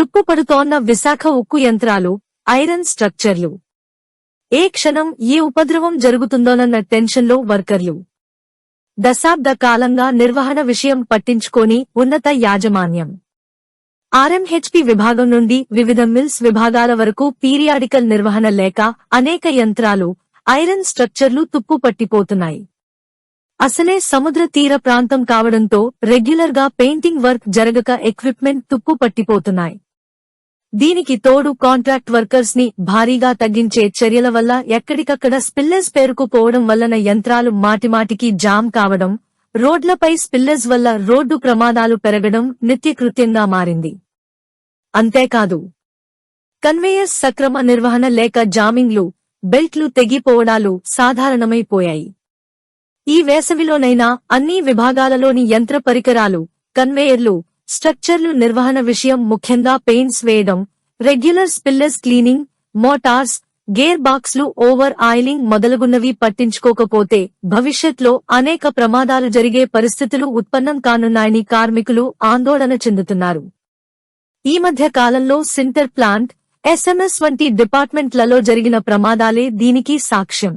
తుప్పుపడుతోన్న విశాఖ ఉక్కు యంత్రాలు ఐరన్ స్ట్రక్చర్లు. ఏ క్షణం ఏ ఉపద్రవం జరుగుతుందోనన్న టెన్షన్లో వర్కర్లు. దశాబ్ద కాలంగా నిర్వహణ విషయం పట్టించుకోని ఉన్నత యాజమాన్యం. ఆర్ఎంహెచ్పి విభాగం నుండి వివిధ మిల్స్ విభాగాల వరకు పీరియాడికల్ నిర్వహణ లేక అనేక యంత్రాలు ఐరన్ స్ట్రక్చర్లు తుప్పు పట్టిపోతున్నాయి. అసలే సముద్ర తీర ప్రాంతం కావడంతో రెగ్యులర్గా పెయింటింగ్ వర్క్ జరగక ఎక్విప్మెంట్ తుప్పు పట్టిపోతున్నాయి. దీనికి తోడు కాంట్రాక్ట్ వర్కర్స్ని భారీగా తగ్గించే చర్యల వల్ల ఎక్కడికక్కడ స్పిల్లెస్ పేరుకుపోవడం వలన యంత్రాలు మాటిమాటికి జామ్ కావడం రోడ్లపై స్పిల్లెస్ వల్ల రోడ్డు ప్రమాదాలు పెరగడం నిత్యకృత్యంగా మారింది. అంతేకాదు కన్వేయర్స్ సక్రమ నిర్వహణ లేక జామింగ్లు బెల్ట్లు తెగిపోవడాలు సాధారణమైపోయాయి. ఈ వేసవిలోనైనా అన్ని విభాగాలలోని యంత్ర పరికరాలు కన్వేయర్లు స్ట్రక్చర్లు నిర్వహణ విషయం ముఖ్యంగా పెయింట్స్ వేయడం regular spillers cleaning motors gear బాక్స్లు ఓవర్ ఆయిలింగ్ మొదలగున్నవి పట్టించుకోకపోతే భవిష్యత్లో అనేక ప్రమాదాలు జరిగే పరిస్థితులు ఉత్పన్నం కానున్నాయని కార్మికులు ఆందోళన చెందుతున్నారు. ఈ మధ్య కాలంలో సింటర్ ప్లాంట్ ఎస్ఎంఎస్ వంటి డిపార్ట్మెంట్లలో జరిగిన ప్రమాదాలే దీనికి సాక్ష్యం.